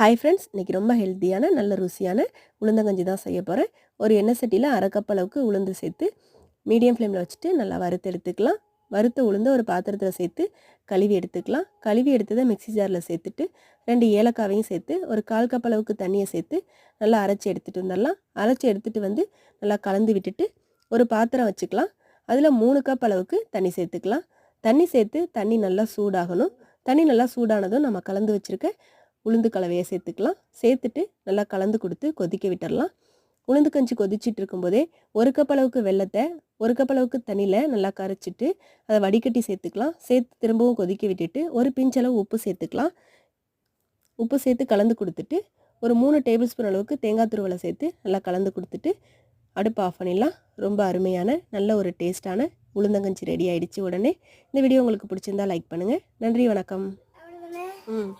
Hi friends இன்றைக்கி ரொம்ப ஹெல்த்தியான நல்ல ருசியான உளுந்தங்கஞ்சி தான் செய்ய போகிறேன் ஒரு எண்ணெய் சட்டியில் அரை கப் அளவுக்கு உளுந்து சேர்த்து மீடியம் ஃப்ளேமில் வச்சுட்டு நல்லா வறுத்து எடுத்துக்கலாம். வறுத்த உளுந்த ஒரு பாத்திரத்தில் சேர்த்து கழுவி எடுத்துக்கலாம். கழுவி எடுத்ததை மிக்ஸி ஜாரில் சேர்த்துட்டு ரெண்டு ஏலக்காவையும் சேர்த்து ஒரு கால் கப் அளவுக்கு தண்ணியை சேர்த்து நல்லா அரைச்சி எடுத்துகிட்டு வந்துடலாம். அரைச்சி எடுத்துகிட்டு வந்து நல்லா கலந்து விட்டுட்டு ஒரு பாத்திரம் வச்சுக்கலாம். அதில் மூணு கப் அளவுக்கு தண்ணி சேர்த்துக்கலாம். தண்ணி சேர்த்து தண்ணி நல்லா சூடாகணும். தண்ணி நல்லா சூடானதும் நம்ம கலந்து வச்சுருக்க உளுந்து கலவையை சேர்த்துக்கலாம். சேர்த்துட்டு நல்லா கலந்து கொடுத்து கொதிக்க விட்டுறலாம். உளுந்து கஞ்சி கொதிச்சிட்டு இருக்கும்போதே ஒரு கப் அளவுக்கு வெள்ளத்தை ஒரு கப் அளவுக்கு தண்ணியில் நல்லா கரைச்சிட்டு அதை வடிகட்டி சேர்த்துக்கலாம். சேர்த்து திரும்பவும் கொதிக்க விட்டுட்டு ஒரு பிஞ்சளவு உப்பு சேர்த்துக்கலாம். உப்பு சேர்த்து கலந்து கொடுத்துட்டு ஒரு மூணு டேபிள் ஸ்பூன் அளவுக்கு தேங்காய் துருவலை சேர்த்து நல்லா கலந்து கொடுத்துட்டு அடுப்பு ஆஃப் பண்ணிடலாம். ரொம்ப அருமையான நல்ல ஒரு டேஸ்ட்டான உளுந்தங்கஞ்சி ரெடி ஆயிடுச்சு உடனே. இந்த வீடியோ உங்களுக்கு பிடிச்சிருந்தா லைக் பண்ணுங்கள் நன்றி வணக்கம். ம்.